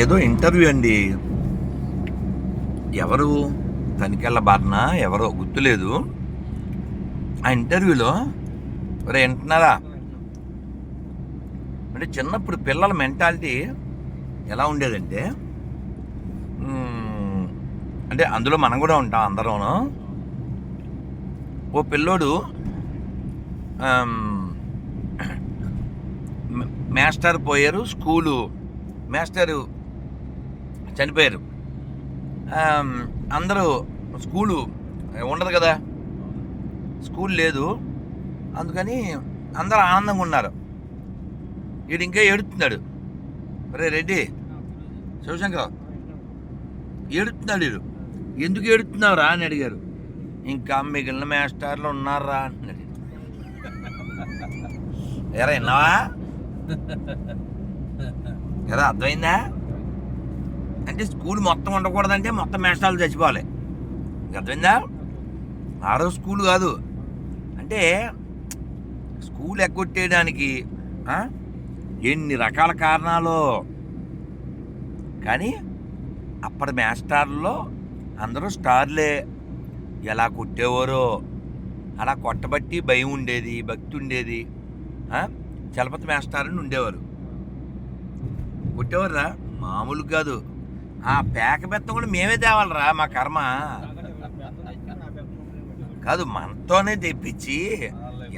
ఏదో ఇంటర్వ్యూ అండి. ఎవరు? తనికెళ్ళ బారిన ఎవరో? గుర్తులేదు. ఆ ఇంటర్వ్యూలో ఒరే వింటున్నారా? అంటే చిన్నప్పుడు పిల్లల మెంటాలిటీ ఎలా ఉండేదంటే అంటే అందులో మనం కూడా ఉంటాం అందరూను. ఓ పిల్లోడు మాస్టర్ పోయారు స్కూలు మాస్టరు చనిపోయారు. అందరూ స్కూలు ఉండదు కదా. స్కూల్ లేదు. అందుకని అందరూ ఆనందంగా ఉన్నారు. వీడు ఇంకా ఏడుతున్నాడు రే రెడ్డి శివశంకర్ ఏడుతున్నాడు వీడు ఎందుకు ఏడుతున్నావురా అని అడిగారు. ఇంకా మిగిలిన మాస్టర్లు ఉన్నారా అంటున్నాడు ఎరా విన్నావా? కదా అర్థమైందా? అంటే స్కూల్ మొత్తం ఉండకూడదంటే మొత్తం మేషాలు చచ్చిపోవాలి. నీకు అర్థమైందా? ఆరో స్కూల్ కాదు. అంటే స్కూల్ ఎగ్గొట్టేయడానికి ఎన్ని రకాల కారణాలు కానీ అప్పటి మేస్టార్లో అందరూ స్టార్లే. ఎలా కొట్టేవారో అలా కొట్టబట్టి భయం ఉండేది భక్తి ఉండేది చలపతి మేస్టార్ అని ఉండేవారు. కొట్టేవర్రా? మామూలు కాదు. ఆ పేక బెత్తం కూడా మేమే తేవాలరా మా కర్మ. కాదు మనతోనే తెప్పించి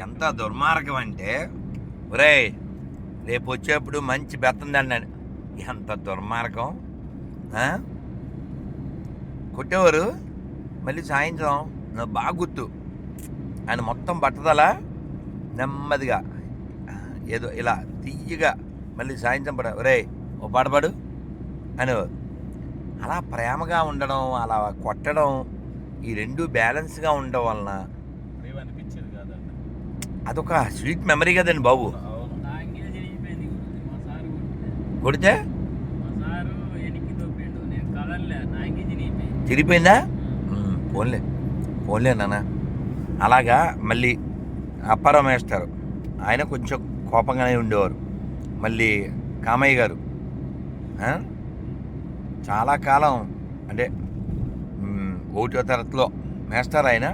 ఎంత దుర్మార్గం అంటే ఒరేయ్ రేపు వచ్చేప్పుడు మంచి బెత్తం దండండి ఎంత దుర్మార్గం కొట్టేవారు? మళ్ళీ సాయంత్రం నాకు బాగా గుర్తు. ఆయన మొత్తం పట్టదల నెమ్మదిగా ఏదో ఇలా తీయగా మళ్ళీ సాయంత్రం పడ ఒరే ఓ పాడపాడు అనేవారు అలా ప్రేమగా ఉండడం అలా కొట్టడం ఈ రెండు బ్యాలెన్స్గా ఉండడం వలన అదొక స్వీట్ మెమరీ కదండి బాబు. కొడితే. తిరిగిపోయిందా మ్మ్, పోన్లే. పోన్లే నాన్న. అలాగా మళ్ళీ అప్పారావు మేస్తారు ఆయన కొంచెం కోపంగానే ఉండేవారు. మళ్ళీ కామయ్య గారు? చాలా కాలం అంటే ఒకటో తరగతిలో మేస్టర్ ఆయన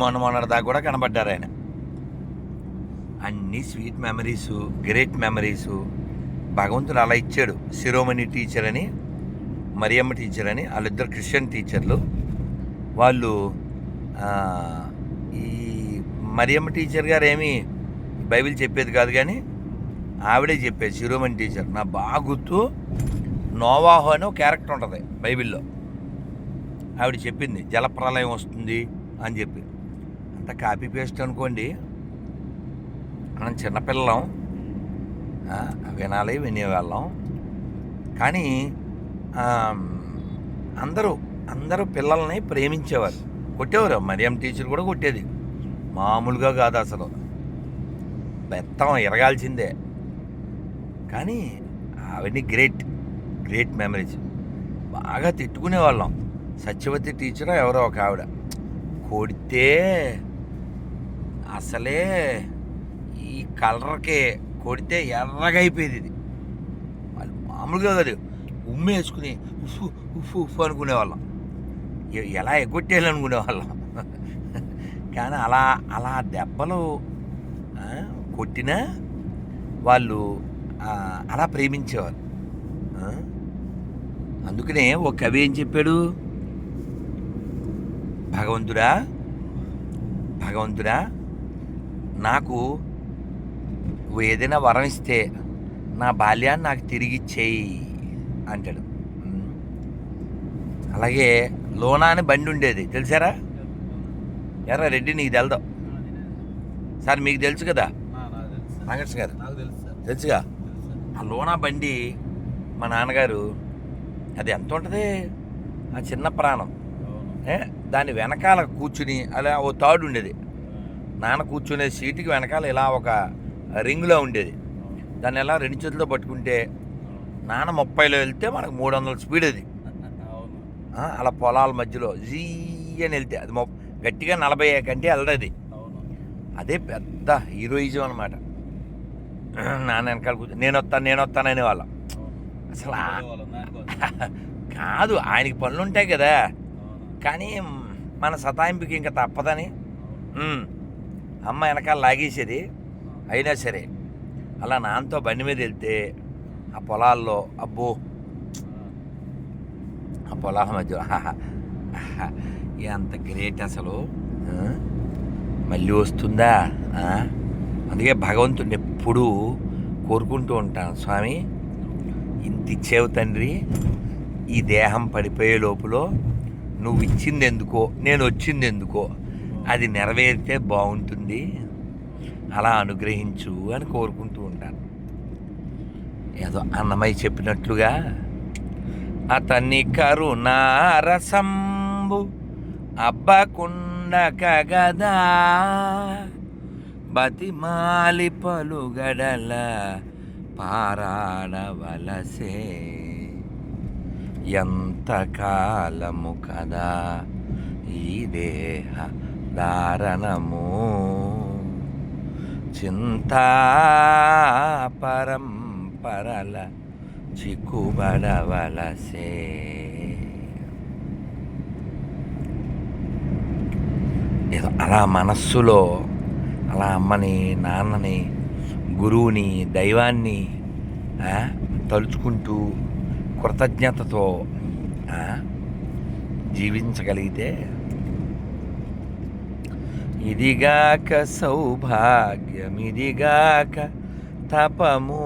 మొన్న మొన్నటి దాకా కూడా కనబడ్డారు ఆయన. అన్ని స్వీట్ మెమరీసు గ్రేట్ మెమరీసు భగవంతుడు అలా ఇచ్చాడు. శిరోమణి టీచర్ అని మరియమ్మ టీచర్ అని వాళ్ళిద్దరు క్రిస్టియన్ టీచర్లు. వాళ్ళు ఈ మరియమ్మ టీచర్ గారు ఏమీ బైబిల్ చెప్పేది కాదు కానీ ఆవిడే చెప్పేది శిరోమణి టీచర్. నా బాగా గుర్తు నోవాహో అని ఒక క్యారెక్టర్ ఉంటుంది బైబిల్లో. ఆవిడ చెప్పింది జలప్రలయం వస్తుంది అని చెప్పి. అంత కాపీ పేస్ట్ అనుకోండి మనం చిన్నపిల్లం వినాలి వినేవాళ్ళం. కానీ అందరూ అందరూ పిల్లల్ని ప్రేమించేవారు. కొట్టేవారు. మరియం టీచర్ కూడా కొట్టేది. మామూలుగా కాదు అసలు. బెత్తం ఎరగాల్సిందే కానీ అవన్నీ గ్రేట్ గ్రేట్ మెమరీస్. బాగా తిట్టుకునే వాళ్ళం సత్యవతి టీచర్ ఎవరో ఒక ఆవిడ. కొడితే అసలే ఈ కలర్కే కొడితే ఎర్రగా అయిపోయేది ఇది. వాళ్ళు మామూలుగా కాదు. ఉమ్మ వేసుకుని ఉఫ్ ఉఫ్ ఉఫ్ అనుకునేవాళ్ళం. ఎలా ఎగ్గొట్టేయాలి అనుకునేవాళ్ళం కానీ అలా అలా దెబ్బలు కొట్టినా వాళ్ళు అలా ప్రేమించేవారు? అందుకనే ఒక కవి ఏం చెప్పాడు? భగవంతుడా భగవంతుడా నాకు ఏదైనా వరం ఇస్తే నా బాల్యాన్ని నాకు తిరిగి ఇచ్చేయి అంటాడు. అలాగే లోనా అని బండి ఉండేది. తెలిసారా? ఎర్ర రెడ్డి నీకు తెలదు? సార్ మీకు తెలుసు కదా? తెలుసు గారు. సార్. తెలుసుగా. ఆ లోనా బండి మా నాన్నగారు అది ఎంత ఉంటుంది? ఆ చిన్న ప్రాణం? దాని వెనకాల కూర్చుని అలా ఓ తాడు ఉండేది. నాన్న కూర్చునే సీటుకి వెనకాల ఇలా ఒక రింగులో ఉండేది. దాన్ని ఎలా రెండు చేతులతో పట్టుకుంటే నాన్న ముప్పైలో వెళ్తే మనకు మూడు వందల స్పీడ్ అది. అలా పొలాల మధ్యలో జీ అని వెళ్తే అది గట్టిగా నలభై కంటే వెళ్ళదు అదే పెద్ద హీరోయిజం అనమాట నాన్న వెనకాల కూర్చో. నేను వస్తాను నేను వస్తాను అనేవాళ్ళం. అసలు ఆ- కాదు ఆయనకి పనులు ఉంటాయి కదా. కానీ మన సతాయింపుకి ఇంకా తప్పదని. ఉమ్, అమ్మ వెనకాల లాగేసేది. అయినా సరే అలా నాన్నతో బండి మీద వెళ్తే ఆ పొలాల్లో అబ్బో. ఆ పొలాల మధ్య ఆహా, ఆహా, ఎంత గ్రేట్ అసలు. ఆ? మళ్ళీ వస్తుందా? ఆ? అందుకే భగవంతుడిని ఎప్పుడూ కోరుకుంటూ ఉంటాను. స్వామి ఇంత ఇచ్చేవు తండ్రి ఈ దేహం పడిపోయే లోపల నువ్వు ఇచ్చింది ఎందుకో నేను వచ్చింది ఎందుకో అది నెరవేరితే బాగుంటుంది. అలా అనుగ్రహించు అని కోరుకుంటూ ఉంటాను. ఏదో అన్నమయ్య చెప్పినట్లుగా అతన్ని కరుణారసంబు అబ్బకుండక గదా బతిమాలి పలుగడల పారాడవలసే. ఎంత కాలము కదా ఈ దేహ దారణము చింతాపరంపరల చిక్కుబడవలసే ఏదో అలా మనస్సులో అలా అమ్మని నాన్నని గురువుని దైవాన్ని తలుచుకుంటూ కృతజ్ఞతతో జీవించగలిగితే ఇదిగాక సౌభాగ్యం ఇదిగాక తపము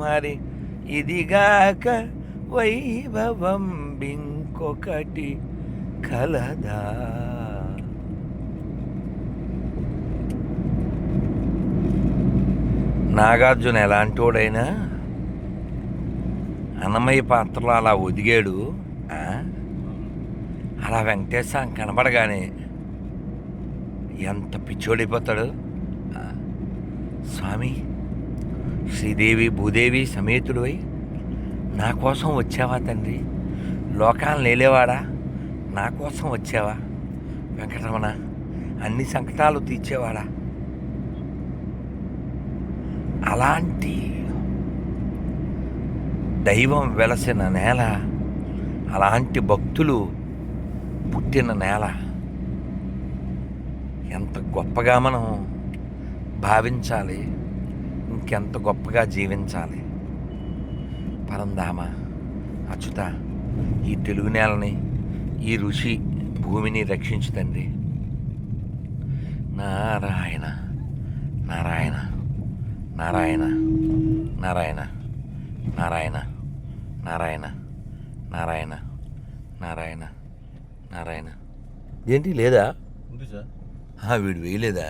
మరి ఇదిగాక వైభవం ఇంకొకటి కలదా. నాగార్జున ఎలాంటివాడైనా? అన్నమయ్య పాత్రలో అలా ఒదిగాడు అలా వెంకటేశ్వరం కనబడగానే ఎంత పిచ్చోడిపోతాడు స్వామి శ్రీదేవి భూదేవి సమేతుడివై నా కోసం వచ్చావా తండ్రి? లోకాలను లేలేవాడా? నా కోసం వచ్చావా? వెంకటరమణ అన్ని సంకటాలు తీర్చేవాడా? అలాంటి దైవం వెలసిన నేల అలాంటి భక్తులు పుట్టిన నేల. ఎంత గొప్పగా మనం భావించాలి ఇంకెంత గొప్పగా జీవించాలి. పరంధామ అచ్యుత ఈ తెలుగు నేలని ఈ ఋషి భూమిని రక్షించుతండి నారాయణ. నారాయణ నారాయణ నారాయణ నారాయణ నారాయణ నారాయణ నారాయణ. ఏంటి లేదా? ఉంది సార్. ఆ, వీడు వేయలేదా?